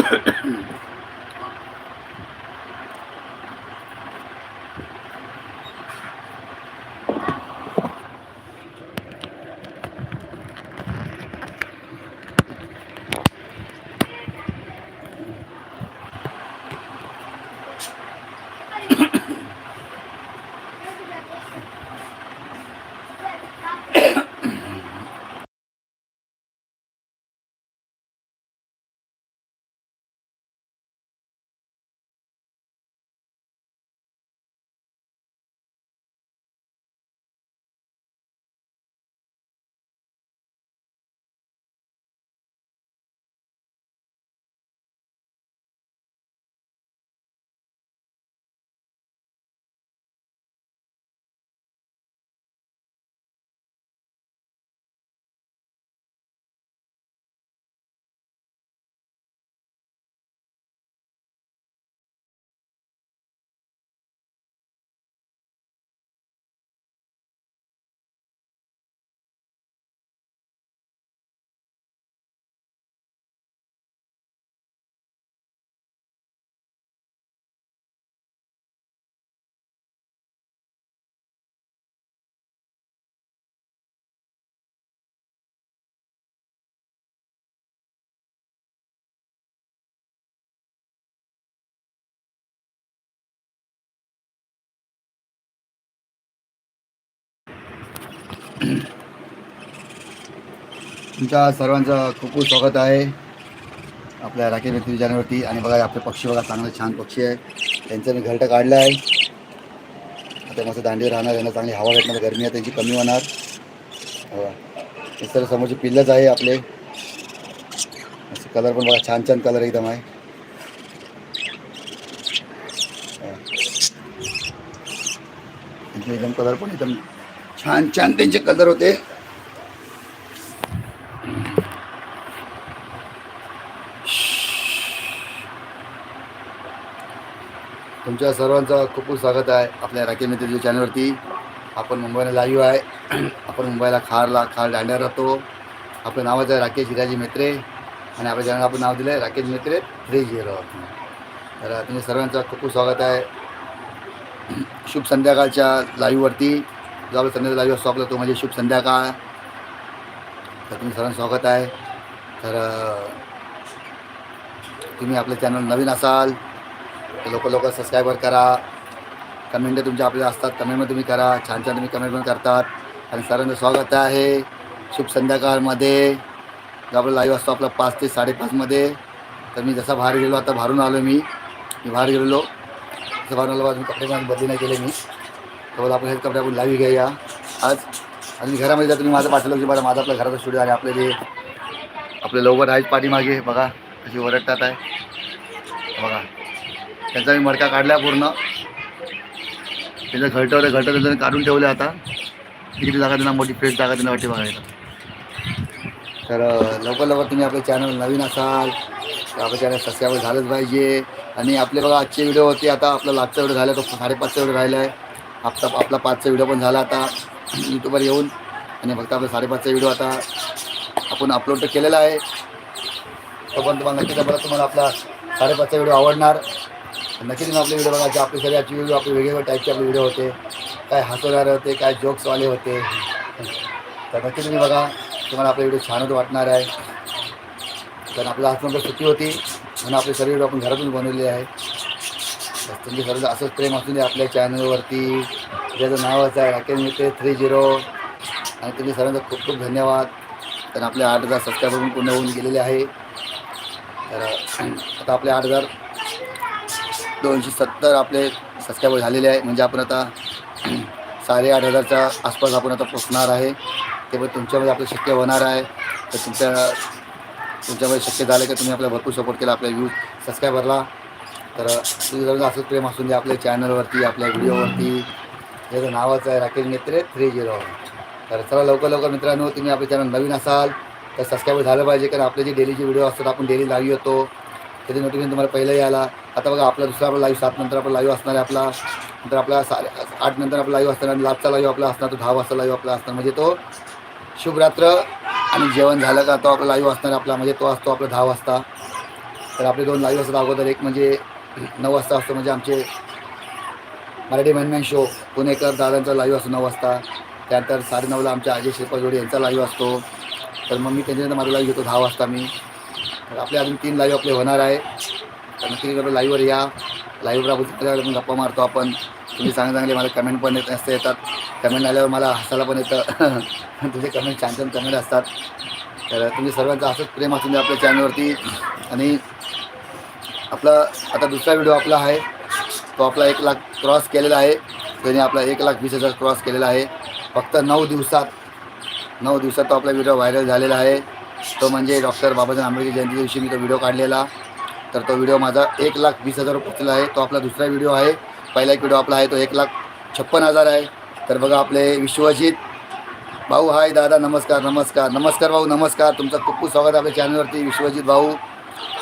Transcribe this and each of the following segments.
Mm-hmm. तुमच्या सर्वांचं खूप खूप स्वागत आहे. आपल्या राखी व्यक्ती चॅनलवरती आणि बघा आपले पक्षी बघा चांगले छान पक्षी आहे. त्यांचं मी घरटं काढलं आहे. आता मस्त दांडीवर राहणार यांना चांगली हवा भेटणार गरमी आहे त्यांची कमी होणार. बघा हे सर्व समोरचे पिल्लच आहे आपले. कलर पण बघा छान छान कलर एकदम आहे. हो. एकदम कलर पण एकदम छान छान त्यांचे कलर होते. तुमच्या सर्वांचं खूप खूप स्वागत आहे आपल्या राकेश मित्र चॅनलवरती. आपण मुंबईला लाईव्ह आहे. आपण मुंबईला खारला खार दांड्यावर राहतो. आपलं नावाचं आहे राकेश हिराजी मेत्रे. आणि आपल्या चॅनल आपण नाव दिलं आहे राकेश मेत्रे थ्री झिरो तर तुम्ही सर्वांचं खूप खूप स्वागत आहे. शुभ संध्याकाळच्या लाईव्हवरती जो आपला लाईव्ह स्टॉकला आपला तो म्हणजे शुभ संध्याकाळ. तर तुम्ही सर्वांना स्वागत आहे. तर तुम्ही आपलं चॅनल नवीन असाल तर लोक लोक सबस्क्रायबर करा. कमेंट तुमच्या आपल्या असतात कमेंटमध्ये तुम्ही करा. छान छान तुम्ही कमेंट पण करतात. आणि सर्वांचं स्वागत आहे. शुभ संध्याकाळमध्ये. जो आपला लाईव्ह असतो आपला पाच ते साडेपाचमध्ये तर मी जसा बाहेर गेलो आता बाहेरून आलो मी. मी बाहेर गेलेलो. जसं बाहेरून आलो मी कपडे बदली नाही केले मी. तर आपण हे कपडे आपण लाईव्ह या आज आणि घरामध्ये जर तुम्ही माझं पाठवलं की बघा माझा आपला घराचा स्टुडिओ आहे आपले जे आपले लवकर आहेत पाठीमागे बघा कशी ओरडतात आहे. बघा त्यांचा मी मडका काढला पूर्ण. त्याचं घरटं घरटं त्यांनी काढून ठेवलं आता. किती जागा त्यांना मोठी फ्रेश जागा त्यांना वाटते बघायला. तर लवकर लवकर तुम्ही आपले चॅनल नवीन असाल तर आपलं चॅनल सबस्क्राईब झालंच पाहिजे. आणि आपले बघा आजचे व्हिडिओ होते आता आपला लागचा व्हिडिओ झाला तो साडेपाचचा व्हिडिओ राहिला आहे आपला आपला पाचचा व्हिडिओ पण झाला आता. यूट्यूबवर येऊन. आणि फक्त आपला साडेपाचचा व्हिडिओ आता आपण अपलोड तर केलेला आहे. तो पण तुम्हाला नक्कीच बघा तुम्हाला आपला साडेपाचचा व्हिडिओ आवडणार. नक्की तुम्ही आपले व्हिडिओ बघायचे आपले सगळे आजचे व्हिडिओ आपले वेगवेगळ्या टाईपचे आपले व्हिडिओ होते. काय हसवणारे होते काय जोक्सवाले होते. तर नक्की तुम्ही बघा. तुम्हाला आपले व्हिडिओ छानच वाटणार आहे. कारण आपल्या हातमध्ये सुट्टी होती. म्हणून आपले सर्व व्हिडिओ आपण घरातून बनवलेले आहे. तुमचे सर्व असंच प्रेम असून दे आपल्या चॅनलवरती. ज्याचं नावच आहे राकेश मित्र थ्री झिरो आणि तुम्ही सर्वांचा खूप खूप धन्यवाद. कारण आपले आठ हजार सबस्क्रायबर पूर्ण होऊन गेलेले आहे. तर आता आपले आठ हजार दोनशे सत्तर आपले सबस्क्रायबर झालेले आहे. म्हणजे आपण आता साडेआठ हजारच्या आसपास आपण आता पोचणार आहे. ते पण तुमच्यामध्ये आपलं शक्य होणार आहे. तर तुमच्या तुमच्यामध्ये शक्य झालं की तुम्ही आपला भरपूर सपोर्ट केला आपल्या व्ह्यूज सबस्क्रायबरला तर तुझं असंच प्रेम असून दे आपल्या चॅनलवरती आपल्या व्हिडिओवरती याचं नावाचं आहे राकेश नेत्रे थ्री झिरो तर चला लवकर लवकर मित्रांनो तुम्ही आपले चॅनल नवीन असाल तर सबस्क्राईब झालं पाहिजे कारण आपले जे डेलीचे व्हिडिओ असतात आपण डेली लाईव्ह येतो. त्याचे नोटिफिकेशन तुम्हाला पहिलं यायला. आता बघा आपला दुसरा आपला लाईव्ह सात नंतर आपला लाईव्ह असणार आहे आपला. नंतर आपला साडे आठ नंतर आपला लाईव्ह असणार आणि लास्टचा लाईव्ह आपला असणार तो दहा वाजता लाईव्ह आपला असणार. म्हणजे तो शुभरात्र आणि जेवण झालं का तो आपला लाईव्ह असणार आपला. म्हणजे तो असतो आपला दहा वाजता. तर आपले दोन लाईव्ह असतात अगोदर. एक म्हणजे नऊ वाजता असतो. म्हणजे आमचे मराठी मॅनमॅन शो पुणेकर दादांचा लाईव्ह असतो नऊ वाजता. त्यानंतर साडेनऊला आमच्या अजय श्रीपाल यांचा लाईव्ह असतो. तर मग मी त्यांच्यानंतर माझा लाईव्ह घेतो दहा वाजता मी. तर आपले अजून तीन लाईव्ह आपले होणार आहे. तर नक्की लाईव्हवर या. लाईव्हवर आपण गप्पा मारतो आपण. तुम्ही चांगले चांगले मला कमेंट पण येत असते येतात. कमेंट आल्यावर मला हसायला पण येतं. तुझे कमेंट छान छान कमेंट असतात. तर तुम्ही सर्वांचं असंच प्रेम असून द्या आपल्या चॅनलवरती आणि आपला आता दुसरा व्हिडिओ आपला आहे. तो आपला एक लाख क्रॉस केलेला आहे. त्याने आपला एक लाख वीस हजार क्रॉस केलेला आहे. फक्त नऊ दिवसात नऊ दिवसात तो आपला व्हिडिओ व्हायरल झालेला आहे. तो म्हणजे डॉक्टर बाबासाहेब आंबेडकर जयंती दिवशी मी तो व्हिडिओ काढलेला. तर तो व्हिडिओ माझा एक लाख वीस हजार पोचलेला आहे. तो आपला दुसरा व्हिडिओ आहे. पहिला एक व्हिडिओ आपला आहे तो एक लाख छप्पन हजार आहे. तर बघा आपले विश्वजित. भाऊ हाय दादा नमस्कार नमस्कार नमस्कार भाऊ नमस्कार. तुमचं खूप खूप स्वागत आपल्या चॅनलवरती विश्वजित भाऊ.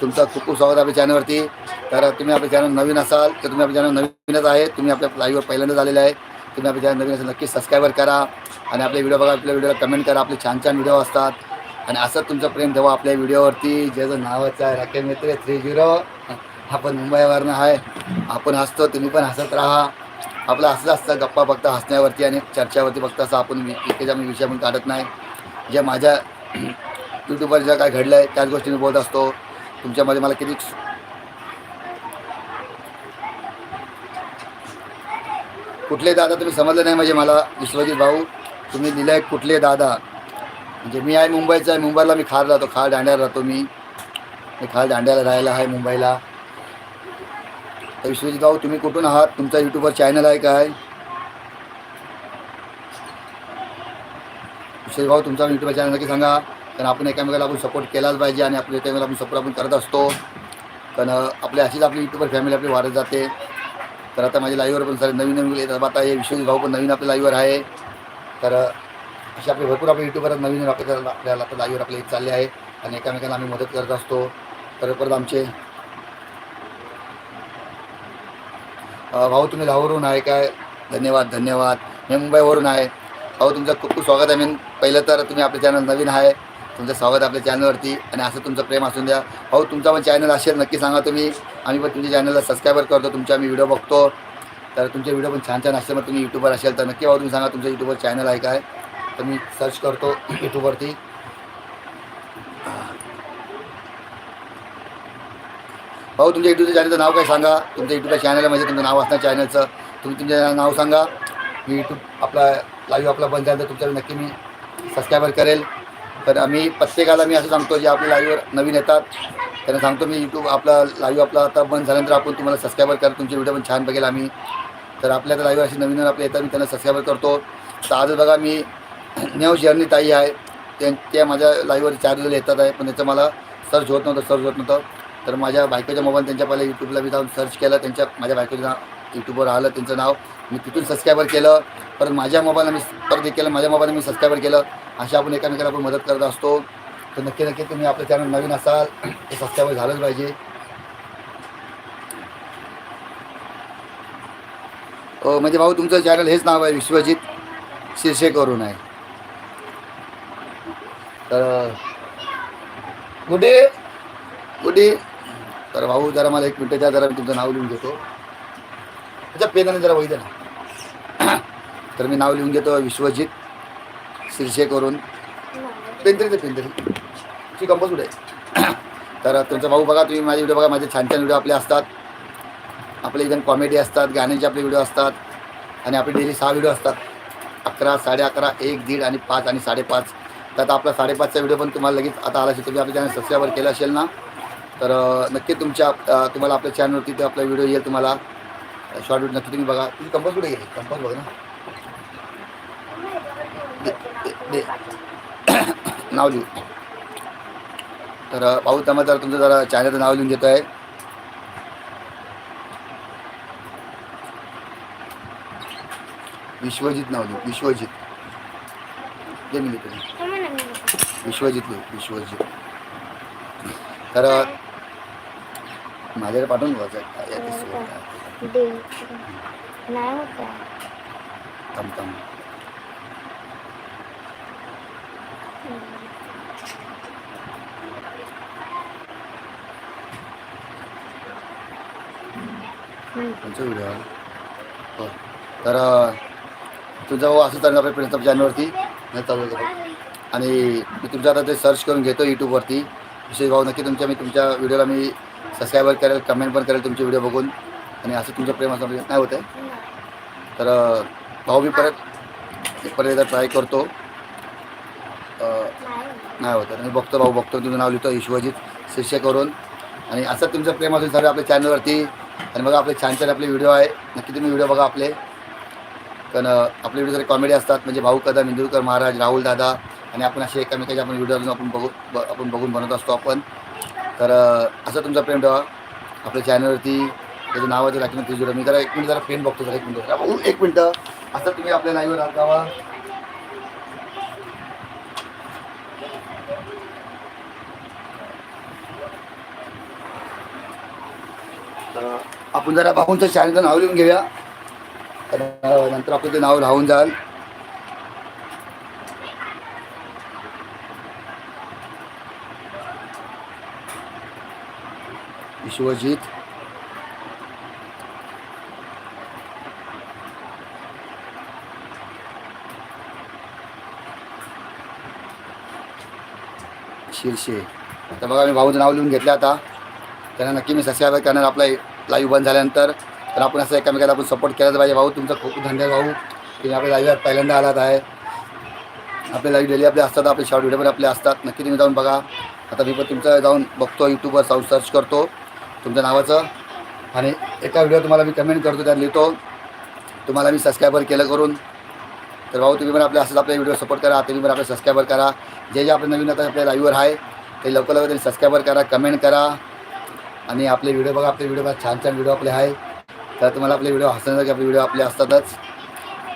तुमचा खूप खूप स्वागत आहे आपल्या चॅनलवरती तर तुम्ही आपल्या चॅनल नवीन असाल तर तुम्ही आपल्या चॅनल नवीनच आहे तुम्ही आपल्या लाईव्हवर पहिल्यांदा झालेले आहे तुम्ही आपल्या चॅनल नवीन असेल नक्की सबस्क्राईबर करा. आणि आपले व्हिडिओ बघा आपल्या व्हिडिओला कमेंट करा. आपले छान छान व्हिडिओ असतात. आणि असं तुमचं प्रेम ठेवा आपल्या व्हिडिओवरती ज्याचं नावाचं आहे राकेश मित्र थ्री झिरो आपण मुंबईवरनं आहे. आपण हसतो तुम्ही पण हसत राहा. आपलं असंच असतं गप्पा फक्त हसण्यावरती आणि चर्चावरती फक्त असं आपण एकेच्या मी विषय पण काढत नाही. जे माझ्या यूट्यूबवर ज्या काय घडलं आहे त्याच गोष्टी मी बोलत असतो. तुमच्यामध्ये मला किती कुठले दादा तुम्ही समजलं नाही म्हणजे मला विश्वजित भाऊ तुम्ही दिलं आहे कुठले दादा? म्हणजे मी आहे मुंबईचा आहे मुंबईला मी खार राहतो खार दांड्याला राहतो मी. मी खार दांड्याला राहायला आहे मुंबईला. तर विश्वजित भाऊ तुम्ही कुठून आहात? तुमचा यूट्यूबवर चॅनल आहे काय? विश्वजित भाऊ तुमचा यूट्यूबवर चॅनल नक्की सांगा. कारण आपण एकामेकाला आपण सपोर्ट केलाच पाहिजे आणि आपल्या एकामेकाला आपण सपोर्ट आपण करत असतो. कारण आपली अशीच आपली युट्यूबर फॅमिली आपली वाढत जाते. तर आता माझ्या लाईव्हवर पण सर नवीन नवीन येतात आता हे विश्वजित भाऊ पण नवीन आपल्या लाईव्हवर आहे. तर असे आपले भरपूर आपले यूट्यूबर नवीन आपल्याला आपल्याला आता लाईव्हवर आपले येत चालले आहे. आणि एकामेकांना आम्ही मदत करत असतो. तर परत आमचे भाऊ तुम्ही लाहोरहून आहे काय? धन्यवाद धन्यवाद. मी मुंबईवरून आहे. भाऊ तुमचं खूप खूप स्वागत आहे. मी पहिलं तर तुम्ही आपले चॅनल नवीन आहे. तुमचं स्वागत आपल्या चॅनलवरती आणि असं तुमचं प्रेम असून द्या. भाऊ तुमचा पण चॅनल असेल नक्की सांगा तुम्ही. आम्ही पण तुमच्या चॅनलला सबस्क्राईबर करतो तुमचे आम्ही व्हिडिओ बघतो. तर तुमचे व्हिडिओ पण छान छान असेल मग तुम्ही यूट्यूबर असेल तर नक्की भाऊ तुम्ही सांगा तुमचं यूट्यूबवर चॅनल आहे काय. तर मी सर्च करतो यूट्यूबवरती भाऊ हो, तुमच्या यूट्यूबच्या चॅनलचं नाव काय सांगा. तुमच्या यूट्यूबच्या चॅनल म्हणजे तुमचं नाव असणार चॅनलचं तुम्ही तुमचं नाव सांगा. मी यूट्यूब आपला लाईव्ह आपला बंद झाला तर तुमच्यावर नक्की मी सबस्क्रायबर करेल. तर आम्ही प्रत्येकाला मी असं सांगतो जे आपल्या लाईव्हवर नवीन येतात त्यांना सांगतो मी यूट्यूब आपला लाईव्ह आपला आता बंद झाल्यानंतर आपण तुम्हाला सबस्क्राईबर करा तुमचे व्हिडिओ पण छान बघेल आम्ही. तर आपल्या आता लाईव्ह अशी नवीन नवीन आपल्या येतात मी त्यांना सबस्क्राईबर करतो. तर आज बघा मी नेव जर्नी ताई आहे त्या त्या माझ्या लाईव्हवर चार दिवस येतात आहे पण त्याचं मला सर्च होत नव्हतं सर्च होत नव्हतं. तर माझ्या बायकोच्या मोबाईल त्यांच्या पहिल्या यूट्यूबला मी जाऊन सर्च केलं त्यांच्या माझ्या बायकोचं नाव यूट्यूबवर आलं त्यांचं नाव. मी तिथून सबस्क्रायबर केलं परत माझ्या मोबाईलला मी परत केलं माझ्या मोबाईलला मी सबस्क्रायबर केलं. अशा आपण एकामेकाला आपण मदत करत असतो. तर नक्की नक्की तुम्ही आपलं चॅनल नवीन असाल ते सबस्क्राईब झालंच पाहिजे. म्हणजे भाऊ तुमचं चॅनल हेच नाव आहे विश्वजित शिरशेकरून आहे. तर गुडी गुडी तर भाऊ जरा मला एक मिनटं द्या जरा मी तुमचं नाव लिहून घेतो. त्याच्या पेनाने जरा वही द्या ना. तर मी नाव लिहून घेतो विश्वजित शिरशेकरून पेंदरी ते पेंदरी ती कंपोज आहे? तर तुमचा भाऊ बघा तुम्ही माझे व्हिडिओ बघा माझे छान छान व्हिडिओ आपले असतात. आपले एकदम कॉमेडी असतात गाण्यांचे आपले व्हिडिओ असतात. आणि आपले डेली सहा व्हिडिओ असतात. अकरा साडे अकरा एक दीड आणि पाच आणि साडेपाच तर आता आपला साडेपाचचा व्हिडिओ पण तुम्हाला लगेच आता आला असेल तुम्ही आपल्या चॅनल सबस्क्राईबर केला असेल ना तर नक्की तुमच्या तुम्हाला आपल्या चॅनलवरती ते आपला व्हिडिओ येईल तुम्हाला. शॉर्ट व्हिडिओ नक्की तुम्ही बघा. तुम्ही कंपस कुठे गेले कंपस बघा ना दे दे- नाव लिहू तर भाऊ त्यामुळे जरा तुमचं जरा चॅनलचं नाव लिहून घेतो आहे विश्वजित नाव लिहू विश्वजित. दे मी लिहितो. विश्वजित लिहू विश्वजित. तर माझ्याकडे पाठवून आहे. थांब थांब. तुमचा व्हिडिओ हो. तर तुझा भाऊ असं चालणार आपल्या प्रिन्सअप चॅनलवरती नाही चालू आणि मी तुमच्या आता ते सर्च करून घेतो यूट्यूबवरती विशेष भाऊ नक्की तुमच्या मी तुमच्या व्हिडिओला मी सबस्क्राईबर करेल कमेंट पण करेल तुमचे व्हिडिओ बघून. आणि असं तुमचं प्रेम असं म्हणजे नाही होत आहे. तर भाऊ मी परत परत एकदा ट्राय करतो. नाही होत. मी बघतो भाऊ बघतो. तुमचं नाव लिहितो विश्वजित शिष्य करून. आणि असं तुमचं प्रेम असेल सर्व आपल्या चॅनलवरती आणि बघा आपले छान छान आपले व्हिडिओ आहे. नक्की तुम्ही व्हिडिओ बघा आपले. कारण आपले व्हिडिओ जरी कॉमेडी असतात म्हणजे भाऊ कदम इंदुरकर महाराज राहुल दादा आणि आपण असे एकामेकाचे आपण व्हिडिओ आपण बघू आपण बघून बनवत असतो आपण. तर असं तुमचा प्रेम ठेवा. आपल्या चॅनलवरती त्याचं नावाचं राखीन ना जुडं. मी जरा एक मिनिट जरा पेन बघतो जरा एक मिनिट जरा. एक मिनटं. असं तुम्ही आपल्या लाईव्हवर राखावा आपण जरा भाऊंचं चॅनलचं नाव लिहून घेऊया नंतर आपलं ते नाव राहून जाल. विश्वजित. शिरशे. तर बघा मी भाऊचं नाव लिहून घेतलं आता. त्यांना नक्की मी सबस्क्राईब करणार आपला लाईव्ह बंद झाल्यानंतर. तर आपण असं एकामेकाला आपण सपोर्ट केलाच पाहिजे. भाऊ तुमचा खूप खूप धन्यवाद भाऊ. की आपल्या लाईव्ह पहिल्यांदा आलात आहे. आपले लाईव्ह डेली आपले असतात आपले शॉर्ट व्हिडिओ पण आपले असतात. नक्की तुम्ही जाऊन बघा. आता मी पण तुमचं जाऊन बघतो यूट्यूबवर जाऊन सर्च करतो. तुमच्या नावाचं. आणि एका व्हिडिओ तुम्हाला मी कमेंट करतो त्यात लिहितो. तुम्हाला मी सबस्क्रायबर केलं करून. तर भाऊ तुम्ही पण आपले असंच आपले व्हिडिओ सपोर्ट करा. तुम्ही पण आपले सबस्क्रायबर करा. जे जे आपले नवीन आता आपल्या लाईव्हवर आहे ते लवकर लवकर तुम्ही सबस्क्रायबर करा कमेंट करा. आणि आपले व्हिडिओ बघा आपले व्हिडिओ बघा. छान छान व्हिडिओ आपले आहे तर तुम्हाला आपले व्हिडिओ हसण्यासारखे आपले व्हिडिओ आपले असतातच.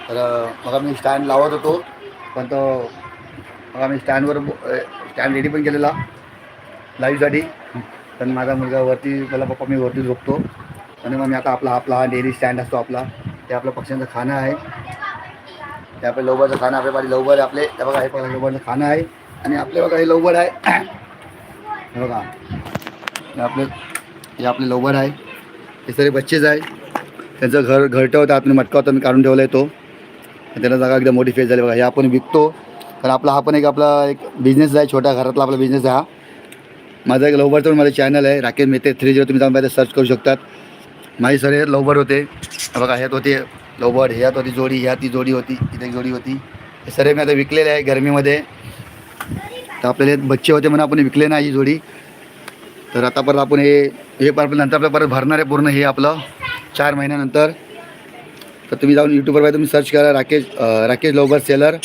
तर बघा मी स्टँड लावत होतो. पण तो बघा मी स्टँडवर स्टँड रेडी पण केलेला. लाईव्हसाठी पण माझा मुलगा वरती मला पप्पा मी वरती झोपतो आणि मग मी आता आपला आपला हा डेली स्टँड असतो आपला. ते आपलं पक्ष्यांचं खाणं आहे. ते आपलं लवबरचं खाणं आपल्या पाठी लवबर आपले. ते बघा हे बघा लवबरचं खाणं आहे. आणि आपले बघा हे लवबर आहे. बघा. आपले हे आपले लवबर आहे. हे सगळे बच्चेच आहे. त्यांचं घर घरटं होतं आतमध्ये मटका होता मी काढून ठेवला आहे तो त्याला जागा एकदम मोठी फेस झाली बघा. हे आपण विकतो. तर आपला हा पण एक आपला एक बिझनेस आहे. छोट्या घरातला आपला बिझनेस आहे हा. माझा एक लवबरचं पण माझं चॅनल आहे. राकेश मेहते थ्री झिरो तुम्ही जाऊन पाहिजे सर्च करू शकतात. माझी सर हे लवबर होते. बघा ह्यात होते लवबर ह्यात होती जोडी. ह्यात ती जोडी होती. इथे एक जोडी होती. हे सर्व मी आता विकलेले आहे गरमीमध्ये. तर आपल्याला बच्चे होते म्हणून आपण विकले नाही ही जोडी. तर आता परत आपण हे हे परत नंतर आपलं परत भरणार आहे पूर्ण हे आपलं चार महिन्यानंतर. तर तुम्ही जाऊन यूट्यूबवर पाहिजे तुम्ही सर्च करा राकेश राकेश लोबर सेलर.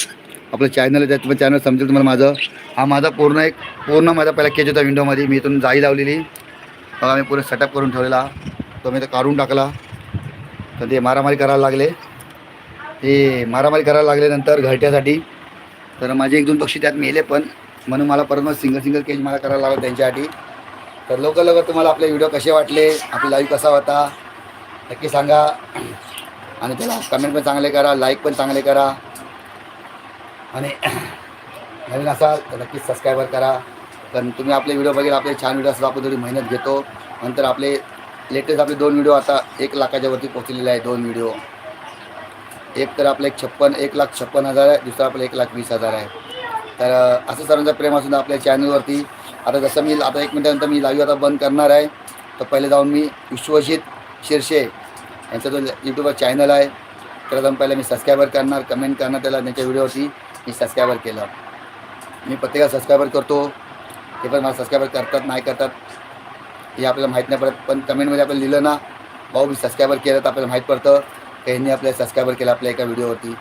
आपलं चॅनल आहे त्यात चॅनल समजेल तुम्हाला माझं. हा माझा पूर्ण एक पूर्ण माझा पहिला केज होता विंडोमध्ये मी इथून जाई लावलेली. बघा मी पूर्ण सेटअप करून ठेवलेला. तो मी तो काढून टाकला. तर ते मारामारी करायला लागले. ते मारामारी करायला लागले नंतर घरट्यासाठी. तर माझे एक दोन पक्षी त्यात मेले पण. म्हणून मला परत मग सिंगल सिंगल केज मला करायला लागला त्यांच्यासाठी. तर लवकर लवकर तुम्हाला आपले व्हिडिओ कसे वाटले आपला लाईव्ह कसा होता नक्की सांगा. आणि त्याला कमेंट पण चांगले करा लाईक पण चांगले करा. आणि नवीन असाल तर नक्कीच सबस्क्रायबर करा. कारण तुम्ही आपले व्हिडिओ बघेल आपले छान व्हिडिओ असतात आपण थोडी मेहनत घेतो. नंतर आपले लेटेस्ट आपले दोन व्हिडिओ आता एक लाखाच्या वरती पोचलेले आहे दोन व्हिडिओ एक तर आपलं एक छप्पन एक लाख छप्पन हजार आहे दुसरा आपलं एक लाख वीस हजार आहे. तर असं सर्वांचं प्रेम असून आपल्या चॅनलवरती आता जसं मी आता एक मिनटानंतर मी लाईव्ह आता बंद करणार आहे. तर पहिले जाऊन मी विश्वजित शिरशे यांचा जो यूट्यूबवर चॅनल आहे त्याला जाऊन पहिला मी सबस्क्रायबर करणार कमेंट करणार त्याला त्यांच्या व्हिडिओवरती मी सबस्क्रायबर केलं. मी प्रत्येकाला सबस्क्रायबर करतो. ते पण मला सबस्क्रायबर करतात नाही करतात हे आपल्याला माहीत नाही पडत. पण कमेंटमध्ये आपल्याला लिहिलं ना भाऊ मी सबस्क्रायबर केलं तर आपल्याला माहीत पडतं. की ह्यांनी आपल्याला सबस्क्रायबर केलं आपल्या एका व्हिडिओवरती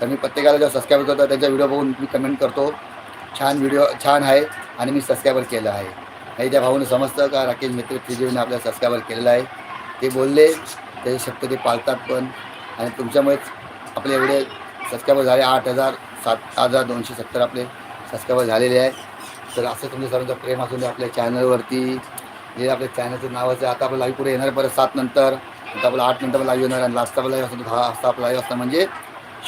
तर मी प्रत्येकाला जेव्हा सबस्क्राईब करतो त्यांचा व्हिडिओ बघून मी कमेंट करतो. छान व्हिडिओ छान आहे. आणि मी सबस्क्रायबर केलं आहे. नाही त्या भाऊने समजतं का राकेश मित्र त्रिजीवने आपल्याला सबस्क्रायबर केलेलं आहे? ते बोलले त्याचे शब्द ते पाळतात पण. आणि तुमच्यामुळेच आपले एवढे सबस्क्रायबर झाले आठ हजार सात हजार दोनशे सत्तर आपले सबस्क्रायबर झालेले आहे तर असं तुमच्या सर्वांचं प्रेम असून दे आपल्या चॅनलवरती जे आपल्या चॅनलचं नावाचं आहे आता आपलं लाईव्ह पुढे येणार परत सात नंतर. आता आपलं आठ नंतर लाईव्ह येणार आणि लास्टचा लाईव्ह असतो दहा वाजता आपला लाईव्ह असतं म्हणजे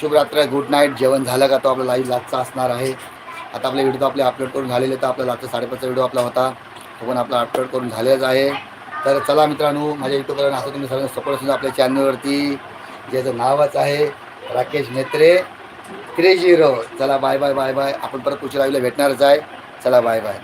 शुभरात्र गुड नाईट जेवण झालं का तो आपला लाईव्ह लास्टचा असणार आहे. आता आपले व्हिडिओ आपले अपलोड करून झालेले तर आपला लागतं साडेपाचचा व्हिडिओ आपला होता. तो पण आपला अपलोड करून झालेलाच आहे. तर चला मित्रांनो माझ्या यूट्यूबवर असं तुम्ही सगळ्यांना सपोर्ट असून आपल्या चॅनलवरती ज्याचं नावच आहे राकेश मेत्रे थ्री रो चला बाय बाय बाय बाय आपण परत पुढच्या लाईव्हला भेटणारच आहे. चला बाय बाय